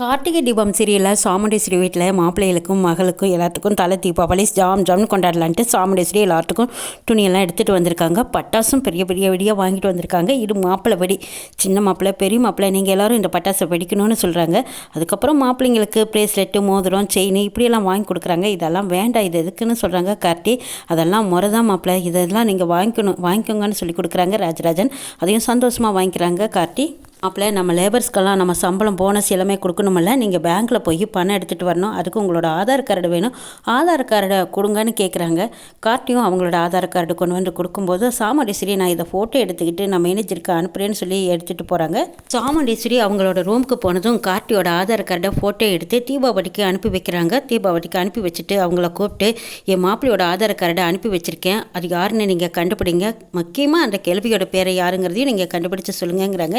கார்த்திகை தீபம் சீரியலில் சாமுண்டேஸ்வரி வீட்டில் மாப்பிள்ளைகளுக்கும் மகளுக்கும் எல்லாத்துக்கும் தலை தீபாவளி ஜாம் ஜாம்னு கொண்டாடலான்ட்டு சாமுண்டேஸ்வரி எல்லாத்துக்கும் துணியெல்லாம் எடுத்துகிட்டு வந்திருக்காங்க. பட்டாசும் பெரிய பெரிய வெடியாக வாங்கிட்டு வந்திருக்காங்க. இது மாப்பிள்ளை வெடி. சின்ன மாப்பிள்ளை பெரிய மாப்பிள்ளை நீங்கள் எல்லோரும் இந்த பட்டாசை வெடிக்கணும்னு சொல்கிறாங்க அதுக்கப்புறம் மாப்பிள்ளைங்களுக்கு ப்ரேஸ்லெட்டு மோதிரம் செயின் இப்படியெல்லாம் வாங்கி கொடுக்குறாங்க. இதெல்லாம் வேண்டாம் இது எதுக்குன்னு சொல்கிறாங்க கார்த்தி. அதெல்லாம் முறை தான் மாப்பிள்ளை. இதெல்லாம் நீங்கள் வாங்கிக்கணும் வாங்கிக்கோங்கன்னு சொல்லி கொடுக்குறாங்க ராஜராஜன். அதையும் சந்தோஷமாக வாங்கிக்கிறாங்க கார்த்தி. அப்போ நம்ம லேபர்ஸ்க்கெல்லாம் நம்ம சம்பளம் போனஸ் எல்லாமே கொடுக்கணுமில்ல. நீங்கள் பேங்க்கில் போய் பணம் எடுத்துகிட்டு வரணும். அதுக்கு உங்களோட ஆதார் கார்டு வேணும். ஆதார் கார்டை கொடுங்கன்னு கேட்குறாங்க கார்ட்டையும் அவங்களோட ஆதார் கார்டு கொண்டு வந்து கொடுக்கும்போது சாமுண்டீஸ்வரி நான் இதை ஃபோட்டோ எடுத்துக்கிட்டு நான் மேனேஜருக்கு அனுப்புகிறேன்னு சொல்லி எடுத்துகிட்டு போகிறாங்க சாமுண்டீஸ்வரி அவங்களோட ரூமுக்கு போனதும் கார்த்தியோட ஆதார் கார்டை ஃபோட்டோ எடுத்து தீபாவளிக்கு அனுப்பி வைக்கிறாங்க. தீபாவளிக்கு அனுப்பி வச்சுட்டு அவங்கள கூப்பிட்டு என் மாப்பிள்ளையோட ஆதார் கார்டை அனுப்பி வச்சுருக்கேன். அது யாருன்னு நீங்கள் கண்டுபிடிங்க. முக்கியமாக அந்த கேள்வியோட பேரை யாருங்கிறதையும் நீங்கள் கண்டுபிடிச்சு சொல்லுங்கங்கிறாங்க.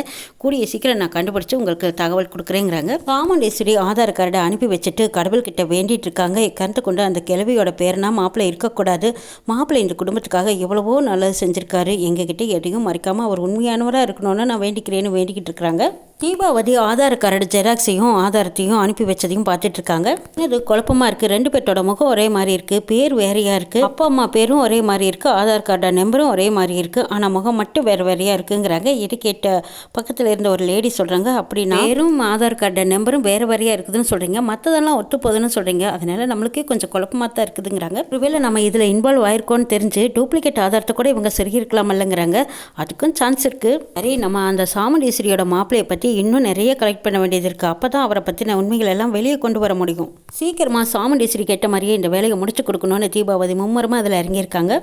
கூடிய சீக்கிரம் நான் கண்டுபிடிச்சு உங்களுக்கு தகவல் கொடுக்குறேங்கிறாங்க. சாமுண்டேஸ்வரி ஆதார் கார்டை அனுப்பி வச்சுட்டு கடவுள்கிட்ட வேண்டிட்டு இருக்காங்க. கருத்து கொண்டு அந்த கிழவியோட பேர்னா மாப்பிள்ளை இருக்கக்கூடாது. மாப்பிள்ளை இந்த குடும்பத்துக்காக எவ்வளவோ நல்லது செஞ்சுருக்காரு. எங்ககிட்ட எதையும் மறைக்காமல் அவர் உண்மையானவராக இருக்கணும்னு நான் வேண்டிக்கிறேன்னு வேண்டிக்கிட்டு இருக்கிறாங்க தீபாவதி ஆதார் கார்டு ஜெராக்ஸையும் ஆதாரத்தையும் அனுப்பி வச்சதையும் பார்த்துட்டு இருக்காங்க இது குழப்பமா இருக்கு? ரெண்டு பேர்த்தோட முகம் ஒரே மாதிரி இருக்கு. பேர் வேறையா இருக்கு. அப்பா அம்மா பேரும் ஒரே மாதிரி இருக்கு. ஆதார் கார்டு நம்பரும் ஒரே மாதிரி இருக்கு. ஆனா முகம் மட்டும் வேற வேறையா இருக்குங்கிறாங்க. இது கேட்ட பக்கத்துல இருந்த ஒரு லேடி சொல்றாங்க அப்படின்னா பேரும் ஆதார் கார்டு நம்பரும் வேற வேறையா இருக்குதுன்னு சொல்றீங்க. மற்றதெல்லாம் ஒத்து போகுதுன்னு சொல்றீங்க. அதனால நம்மளுக்கே கொஞ்சம் குழப்பமா தான் இருக்குதுங்கிறாங்க. ஒருவேளை நம்ம இதுல இன்வால்வ் ஆயிருக்கோன்னு தெரிஞ்சு டூப்ளிகேட் ஆதாரத்தை கூட இவங்க செருகிருக்கலாம் இல்லைங்கிறாங்க அதுக்கும் சான்ஸ் இருக்கு. சரி நம்ம அந்த சாமுண்டீஸ்வரியோட மாப்பிளையை பற்றி இன்னும் நிறைய கலெக்ட் பண்ண வேண்டியது இருக்குது அப்போ தான் அவரை பற்றின உண்மைகள் எல்லாம் வெளியே கொண்டு வர முடியும். சீக்கிரமாக சாமுண்டீஸ்வரி கேட்ட மாதிரியே இந்த வேலையை முடிச்சு கொடுக்கணும்னு தீபாவதி மும்முரமாக அதில் இறங்கியிருக்காங்க.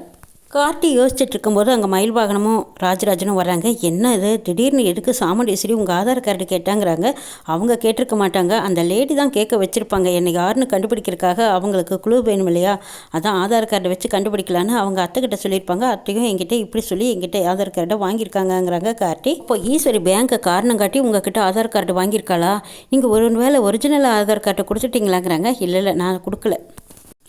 கார்த்தி யோசிச்சுட்டு இருக்கும்போது அங்கே மயில் வாகனமும் ராஜராஜனும் வராங்க. என்ன இது? திடீர்னு எதுக்கு சாமுண்டேஸ்வரி உங்கள் ஆதார் கார்டு கேட்டாங்கிறாங்க. அவங்க கேட்டிருக்க மாட்டாங்க. அந்த லேடி தான் கேட்க வச்சுருப்பாங்க. என்னை யாருன்னு கண்டுபிடிக்கிறதுக்காக அவங்களுக்கு குழு வேணும் இல்லையா? அதான் ஆதார் கார்டை வச்சு கண்டுபிடிக்கலான்னு அவங்க அத்தைக்கிட்ட சொல்லியிருப்பாங்க. அத்தையும் என்கிட்ட இப்படி சொல்லி என்கிட்ட ஆதார் கார்டை வாங்கியிருக்காங்கங்கிறாங்க கார்த்தி. இப்போ ஈஸ்வரி பேங்க்கை காரணம் காட்டி உங்ககிட்ட ஆதார் கார்டு வாங்கியிருக்காளா? நீங்கள் ஒரு வேளை ஒரிஜினல் ஆதார் கார்டை கொடுத்துட்டீங்களாங்கிறாங்க? இல்லை இல்லை நான் கொடுக்கல.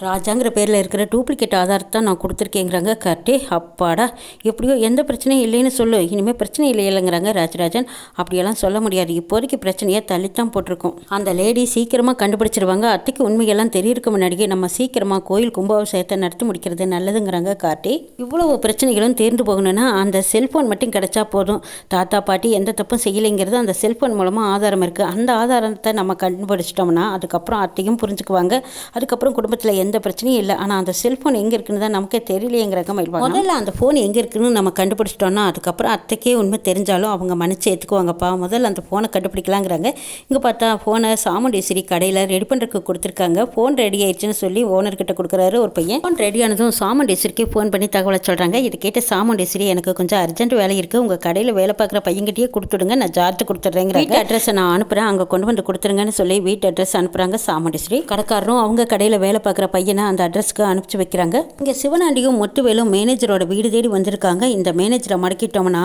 ராஜாங்கிற பேரில் இருக்கிற டூப்ளிகேட் ஆதாரத்தை நான் கொடுத்துருக்கேங்கிறாங்க கரெக்டே அப்பாடா. எப்படியோ எந்த பிரச்சனையும் இல்லைன்னு சொல்லு இனிமேல் பிரச்சனை இல்லை இல்லைங்கிறாங்க ராஜராஜன். அப்படியெல்லாம் சொல்ல முடியாது. இப்போதைக்கு பிரச்சனையை தள்ளித்தான் போட்டிருக்கோம். அந்த லேடி சீக்கிரமாக கண்டுபிடிச்சிருவாங்க. அத்தைக்கு உண்மையெல்லாம் தெரியறதுக்கு முன்னாடியே நம்ம சீக்கிரமாக கோயில் கும்பாபிஷேகத்தை நடத்தி முடிக்கிறது நல்லதுங்கிறாங்க காட்டி இவ்வளவு பிரச்சனைகளும் தேர்ந்து போகணும்னா அந்த செல்ஃபோன் மட்டும் கிடைச்சா போதும். தாத்தா பாட்டி எந்த தப்பும் செய்யலைங்கிறது அந்த செல்ஃபோன் மூலமாக ஆதாரம் இருக்குது அந்த ஆதாரத்தை நம்ம கண்டுபிடிச்சிட்டோம்னா அதுக்கப்புறம் அத்தையும் புரிஞ்சுக்குவாங்க. அதுக்கப்புறம் குடும்பத்தில் எந்த பிரச்சனையும் இல்லை. ஆனால் அந்த செல்ஃபோன் எங்கே இருக்குன்னு தான் நமக்கே தெரியலையேங்கிறக்க மயில் முதல்ல அந்த ஃபோன் எங்கே இருக்குன்னு நம்ம கண்டுபிடிச்சிட்டோம்னா அதுக்கப்புறம் அத்தைக்கே உண்மை தெரிஞ்சாலும் அவங்க மன்னிச்சு ஏற்றுக்குவாங்கப்பா முதல்ல அந்த ஃபோனை கண்டுபிடிக்கலாங்கிறாங்க. இங்கே பார்த்தா ஃபோனை சாமுண்டீஸ்வரி கடையில் ரெடி பண்ணுறதுக்கு கொடுத்துருக்காங்க. ஃபோன் ரெடி ஆயிடுச்சுன்னு சொல்லி ஓனர்கிட்ட கொடுக்குறாரு ஒரு பையன். ஃபோன் ரெடி ஆனதும் சாமுண்டீஸ்வரிக்கே ஃபோன் பண்ணி தகவலை சொல்கிறாங்க இது கேட்ட சாமுண்டீஸ்வரி எனக்கு கொஞ்சம் அர்ஜென்ட் வேலை இருக்குது உங்கள் கடையில் வேலை பார்க்குற பையன்கிட்டயே கொடுத்துடுங்க. நான் சார்ஜ் கொடுத்துட்றேங்கிறாங்க. அட்ரஸை நான் அனுப்புகிறேன் அங்கே கொண்டு வந்து கொடுத்துருங்கன்னு சொல்லி வீட்டு அட்ரஸ் அனுப்புகிறாங்க சாமுண்டீஸ்வரி. கடைக்காரரும் அவங்க கடையில் வேலை பார்க்குற பையனை அந்த அட்ரஸ்க்கு அனுப்பிச்சு வைக்கிறாங்க. இங்கே சிவனாண்டியும் மொட்டுவேலும் மேனேஜரோட வீடு தேடி வந்திருக்காங்க. இந்த மேனேஜரை மடக்கிட்டோம்னா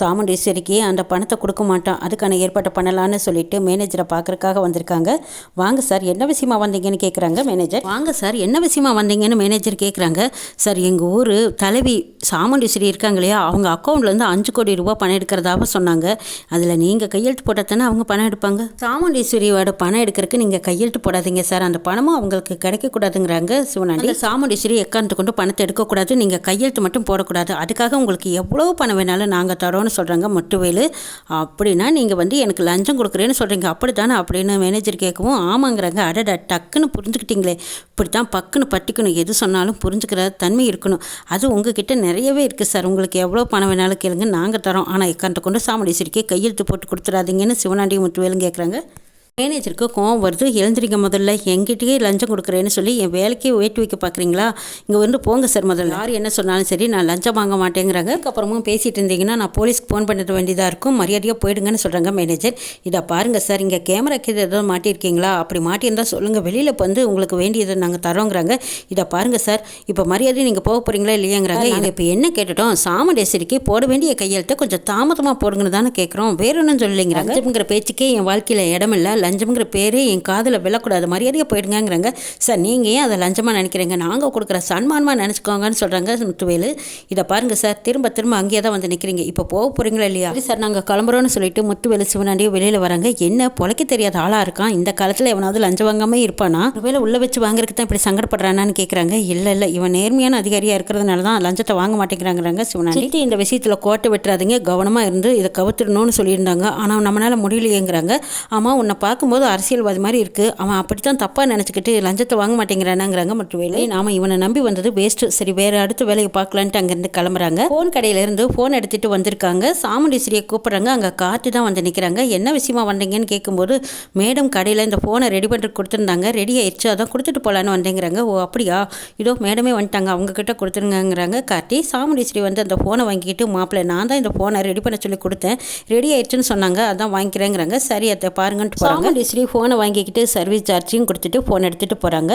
சாமுண்டீஸ்வரிக்கு அந்த பணத்தை கொடுக்க மாட்டான். அதுக்கான ஏற்பாட்டை பண்ணலான்னு சொல்லிட்டு மேனேஜரை பார்க்கறக்காக வந்திருக்காங்க. வாங்க சார் என்ன விஷயமா வந்தீங்கன்னு கேட்குறாங்க மேனேஜர். வாங்க சார் என்ன விஷயமா வந்தீங்கன்னு மேனேஜர் கேட்குறாங்க சார் எங்கள் ஊர் தலைவி சாமுண்டீஸ்வரி இருக்காங்க இல்லையா? அவங்க அக்கௌண்ட்லேருந்து அஞ்சு கோடி ரூபா பணம் எடுக்கிறதாக சொன்னாங்க. அதில் நீங்கள் கையெழுத்து போட்டால் தானே அவங்க பணம் எடுப்பாங்க? சாமுண்டீஸ்வரியோட பணம் எடுக்கிறதுக்கு நீங்கள் கையெழுத்து போடாதீங்க சார். அந்த பணமும் அவங்களுக்கு கிடைக்கக்கூடாதுங்கிற கிடைக்கக்கூடாதுங்கிறாங்க சிவனாண்டி. சாமுண்டீஸ்வரி எக்காந்து கொண்டு பணத்தை எடுக்கக்கூடாது நீங்கள் கையெழுத்து மட்டும் போடக்கூடாது. அதுக்காக உங்களுக்கு எவ்வளோ பணம் வேணாலும் நாங்கள் தரோன்னு சொல்கிறாங்க முட்டுவேலு. அப்படின்னா நீங்கள் வந்து எனக்கு லஞ்சம் கொடுக்குறேன்னு சொல்கிறீங்க அப்படி தானே அப்படின்னு மேனேஜர் கேட்கவும் ஆமாங்கிறாங்க. அடடா டக்குன்னு புரிஞ்சுக்கிட்டீங்களே. இப்படி தான் பக்குன்னு பட்டிக்கணும். எது சொன்னாலும் புரிஞ்சுக்கிற தன்மை இருக்கணும். அது உங்ககிட்ட நிறையவே இருக்குது சார். உங்களுக்கு எவ்வளோ பணம் வேணாலும் கேளுங்க நாங்கள் தரோம். ஆனால் எக்காந்து கொண்டு சாமுண்டீஸ்வரிக்கே கையெழுத்து போட்டு கொடுத்துடாதீங்கன்னு சிவனாண்டி முத்துவேலும் கேட்குறாங்க மேனேஜருக்கு கோவம் வருது. எழுந்திரிங்க முதல்ல. எங்கிட்டயே லஞ்சம் கொடுக்குறேன்னு சொல்லி என் வேலைக்கே வேட்டு வைக்க பார்க்குறீங்களா இங்கே வந்து போங்க சார் முதல்ல. யார் என்ன சொன்னாலும் சரி நான் லஞ்சம் வாங்க மாட்டேங்கிறாங்க. அதுக்கப்புறமும் பேசிகிட்டு இருந்தீங்கன்னா நான் போலீஸ்க்கு ஃபோன் பண்ணிட வேண்டியதாக இருக்கும். மரியாதையாக போயிடுங்கன்னு சொல்கிறாங்க மேனேஜர் இதை பாருங்கள் சார் இங்கே கேமரா கீழே ஏதோ மாட்டியிருக்கீங்களா? அப்படி மாட்டியிருந்தால் சொல்லுங்கள் வெளியில் வந்து உங்களுக்கு வேண்டியதை நாங்கள் தரோங்கிறாங்க இதை பாருங்கள் சார். இப்போ மரியாதை நீங்கள் போக போகிறீங்களா இல்லையாங்கிறாங்க. இதை இப்போ என்ன கேட்டுட்டோம்? சாமுண்டேஸ்வரிக்கு போட வேண்டிய கையெழுத்தை கொஞ்சம் தாமதமாக போடுங்கன்னு தானே கேட்குறோம் வேற ஒன்றும் சொல்லலைங்கிறாங்க. பேச்சுக்கே என் வாழ்க்கையில் இடம் இல்லை லஞ்சம்ங்கிற பேரே என் காதில் விழக்கூடாது மரியாதையாக போயிடுங்கிறாங்க சார் நீங்கள் ஏன் அதை லஞ்சமாக நினைக்கிறீங்க? நாங்கள் கொடுக்குற சன்மானமாக நினச்சிக்கோங்கன்னு சொல்கிறாங்க முத்துவேலு. இதை பாருங்கள் சார் திரும்ப திரும்ப அங்கேயே தான் வந்து நிற்கிறீங்க இப்போ போக போகிறீங்களா இல்லையா? சரி சார் நாங்கள் கிளம்புறோன்னு சொல்லிட்டு முத்துவேலு சிவனாண்டியும் வெளியில் வராங்க. என்ன பொழைக்க தெரியாத ஆளாக இருக்கான்? இந்த காலத்தில் எவனாவது லஞ்சம் வாங்காமல் இருப்பானா? ஒருவேளை உள்ளே வச்சு வாங்குறதுக்கு தான் இப்படி சங்கடப்படுறானான்னு கேட்குறாங்க இல்லை இல்லை இவன் நேர்மையான அதிகாரியாக இருக்கிறதுனால தான் லஞ்சத்தை வாங்க மாட்டேங்கிறாங்கிறாங்க சிவனாண்டி. இந்த விஷயத்தில் கோட்டை விட்டுறாதீங்க கவனமாக இருந்து இதை கவுத்துடணும்னு சொல்லியிருந்தாங்க. ஆனால் நம்மளால் முடியலையேங்கிறாங்க. ஆமாம் உன்னை பார்க்கும்போது அரசியல்வாதி மாதிரி இருக்குது அவன் அப்படி தான் தப்பாக நினச்சிக்கிட்டு லஞ்சத்தை வாங்க மாட்டேங்கிறானாங்கிறாங்க மற்றும் வேலை நாம இவனை நம்பி வந்தது வேஸ்ட்டு சரி வேறு அடுத்த வேலையை பார்க்கலான்ட்டு அங்கேருந்து கிளம்புறாங்க. ஃபோன் கடையிலேருந்து ஃபோன் எடுத்துகிட்டு வந்திருக்காங்க. சாமுண்டீஸ்வரியை கூப்பிட்றாங்க. அங்கே காட்டு தான் வந்து நிற்கிறாங்க என்ன விஷயமா வந்தீங்கன்னு கேட்கும்போது மேடம் கடையில் இந்த ஃபோனை ரெடி பண்ணுறதுக்கு கொடுத்துருந்தாங்க. ரெடி ஆயிடுச்சு. அதான் கொடுத்துட்டு போகலான்னு வந்தேங்கிறாங்க. ஓ அப்படியா? இதோ மேடமே வந்துட்டாங்க. அவங்கக்கிட்ட கொடுத்துருங்கிறாங்க காட்டி சாமுண்டீஸ்வரி வந்து அந்த ஃபோனை வாங்கிட்டு மாப்பிள்ளை நான் தான் இந்த ஃபோனை ரெடி பண்ண சொல்லி கொடுத்தேன். ரெடி ஆயிடுச்சுன்னு சொன்னாங்க. அதான் வாங்கிக்கிறேங்கிறாங்க. சரி அதை பாருங்கன்ட்டு போகிறாங்க சாமுண்டீஸ்வரி ஃபோனை வாங்கிக்கிட்டு சர்வீஸ் சார்ஜையும் கொடுத்துட்டு ஃபோன் எடுத்துகிட்டு போகிறாங்க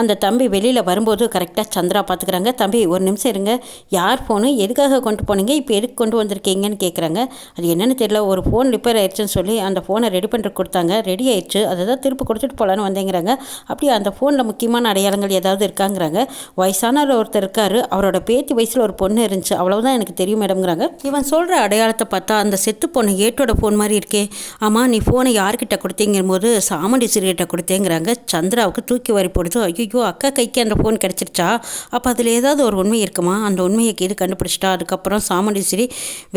அந்த தம்பி வெளியில் வரும்போது கரெக்டாக சந்திரா பார்த்துக்கிறாங்க தம்பி ஒரு நிமிஷம் இருங்க. யார் ஃபோனு எதுக்காக கொண்டு போனீங்க? இப்போ எதுக்கு கொண்டு வந்திருக்கீங்கன்னு கேட்குறாங்க அது என்னென்னு தெரியல. ஒரு ஃபோன் ரிப்பேர் ஆயிடுச்சுன்னு சொல்லி அந்த ஃபோனை ரெடி பண்ணுறதுக்கு கொடுத்தாங்க. ரெடி ஆயிடுச்சு. அதை தான் திருப்பி கொடுத்துட்டு போகலான்னு வந்தேங்கிறாங்க. அப்படியே அந்த ஃபோனில் முக்கியமான அடையாளங்கள் ஏதாவது இருக்காங்கிறாங்க. வயசான ஒருத்தர் இருக்கார். அவரோட பேத்தி வயசில் ஒரு பொண்ணு இருந்துச்சு. அவ்வளவுதான் எனக்கு தெரியும் மேடம்ங்கிறாங்க. இவன் சொல்கிற அடையாளத்தை பார்த்தா அந்த செத்து பொண்ணு ஏட்டோட ஃபோன் மாதிரி இருக்கே. ஆமாம் நீ ஃபோனை யார்கிட்ட கொடுத்தீங்க? போது சாமுண்டீஸ்வரி கிட்ட கொடுத்தேங்கிறாங்க. சந்திராவுக்கு தூக்கி வாரி போடுது. ஐயோ அக்கா கைக்கு அந்த ஃபோன் கிடச்சிருச்சா? அப்போ அதில் ஏதாவது ஒரு உண்மை இருக்குமா? அந்த உண்மையை கீது கண்டுபிடிச்சிட்டா? அதுக்கப்புறம் சாமுண்டீஸ்வரி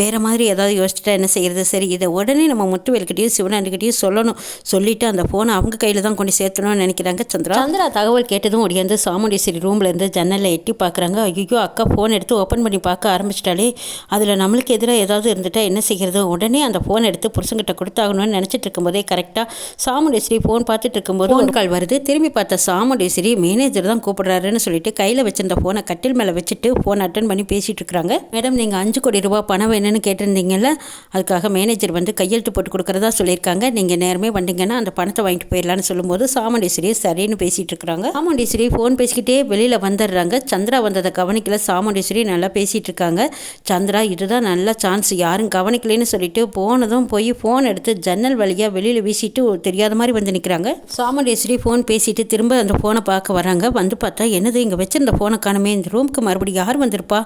வேறு மாதிரி ஏதாவது யோசிச்சுட்டா என்ன செய்கிறது சரி இதை உடனே நம்ம முத்துவேல்கிட்டையும் சிவனாண்டிக்கிட்டையும் சொல்லணும். சொல்லிவிட்டு அந்த ஃபோனை அவங்க கையில் தான் கொண்டு சேர்த்தணும்னு நினைக்கிறாங்க சந்திரா. சந்திரா தகவல் கேட்டதும் ஒடியாந்து சாமுண்டீஸ்வரி ரூமில் ரூம்லேருந்து ஜன்னலில் எட்டி பார்க்குறாங்க ஐயோ அக்கா ஃபோன் எடுத்து ஓப்பன் பண்ணி பார்க்க ஆரம்பிச்சிட்டாலே அதில் நம்மளுக்கு எதிராக ஏதாவது இருந்துட்டா என்ன செய்கிறது உடனே அந்த ஃபோன் எடுத்து புருஷங்கிட்ட கொடுத்தாகணும்னு நினச்சிட்டு இருக்கும்போதே கரெக்டாக சாமுண்டேஸ்வரி ஃபோன் பார்த்துட்டு இருக்கும்போது ஃபோன் கால் வருது. திரும்பி பார்த்த சாமுண்டேஸ்வரி மேனேஜர் தான் கூப்பிடுறாருன்னு சொல்லிட்டு கையில் வச்சிருந்த ஃபோனை கட்டில் மேலே வச்சுட்டு ஃபோன் அட்டன் பண்ணி பேசிகிட்டு இருக்காங்க மேடம் நீங்கள் அஞ்சு கோடி ரூபா பணம் வேணும்னு கேட்டிருந்தீங்கல்ல அதுக்காக மேனேஜர் வந்து கையெழுத்து போட்டு கொடுக்குறதா சொல்லியிருக்காங்க. நீங்கள் நேரமே வந்தீங்கன்னா அந்த பணத்தை வாங்கிட்டு போயிடலான்னு சொல்லும்போது சாமுண்டேஸ்வரி சரின்னு பேசிகிட்டு இருக்கிறாங்க சாமுண்டேஸ்வரி ஃபோன் பேசிக்கிட்டே வெளியில் வந்துடுறாங்க. சந்திரா வந்ததை கவனிக்கல. சாமுண்டேஸ்வரி நல்லா பேசிகிட்டு இருக்காங்க சந்திரா இதுதான் நல்ல சான்ஸ் யாரும் கவனிக்கலைன்னு சொல்லிட்டு போனதும் போய் ஃபோன் எடுத்து ஜன்னல் வழியாக வெளியில் வீசிட்டு தெரியாத மாதிரி வந்து நிற்கிறாங்க சாமுண்டேஸ்வரி ஃபோன் பேசிட்டு திரும்ப அந்த ஃபோனை பார்க்க வராங்க. வந்து பார்த்தா என்னது இங்கே வச்சிருந்த ஃபோனை காணுமே? இந்த ரூமுக்கு மறுபடியும் யார் வந்திருப்பா?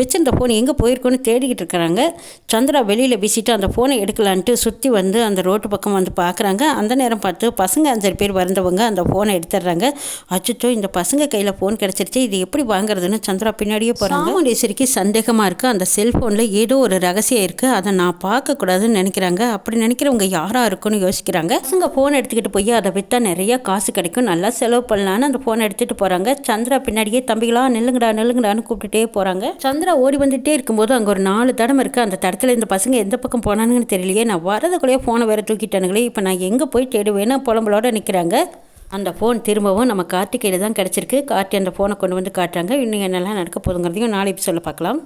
வச்சிருந்த ஃபோன் எங்கே போயிருக்கோன்னு தேடிக்கிட்டு இருக்கிறாங்க. சந்திரா வெளியில் வீசிட்டு அந்த ஃபோனை எடுக்கலான்ட்டு சுற்றி வந்து அந்த ரோட்டு பக்கம் வந்து பார்க்குறாங்க. அந்த நேரம் பார்த்து பசங்க அஞ்சு பேர் வந்தவங்க அந்த ஃபோனை எடுத்துடுறாங்க. அச்சுச்சோ இந்த பசங்க கையில் ஃபோன் கிடச்சிருச்சு. இது எப்படி வாங்குறதுன்னு சந்திரா பின்னாடியே போகிறாங்க சாமுண்டேஸ்வரிக்கு சந்தேகமாக இருக்குது அந்த செல்ஃபோனில் ஏதோ ஒரு ரகசியம் இருக்குது அதை நான் பார்க்கக்கூடாதுன்னு நினைக்கிறாங்க. அப்படி நினைக்கிறவங்க யாராக இருக்குன்னு யோசிக்கிறாங்க. பசங்க ஃபோன் எடுத்துக்கிட்டு போய் அதை விற்றா நிறைய காசு கிடைக்கும். நல்லா செலவு பண்ணலான்னு அந்த ஃபோனை எடுத்துகிட்டு போகிறாங்க சந்திரா பின்னாடியே தம்பிகளா நெல்லுங்கடா நெல்லுங்கடான்னு கூப்பிட்டுட்டே போகிறாங்க சந்திரா ஓடி வந்துட்டே இருக்கும்போது அங்கே ஒரு நாலு தடம் இருக்குது அந்த தடத்தில் இந்த பசங்க எந்த பக்கம் போனானுங்கன்னு தெரியலையே. நான் வரதுக்குள்ளேயே ஃபோனை வேறு தூக்கிட்டானுங்களே. இப்போ நான் எங்கே போய் தேடுவேன்னு புலம்பலோட நிற்கிறாங்க அந்த ஃபோன் திரும்பவும் நம்ம கார்த்திகையில் தான் கிடச்சிருக்கு. கார்த்தி அந்த ஃபோனை கொண்டு வந்து காட்டுறாங்க. இன்னும் என்னெல்லாம் நடக்க போதுங்கிறதையும் நாளை சொல்ல பார்க்கலாம்.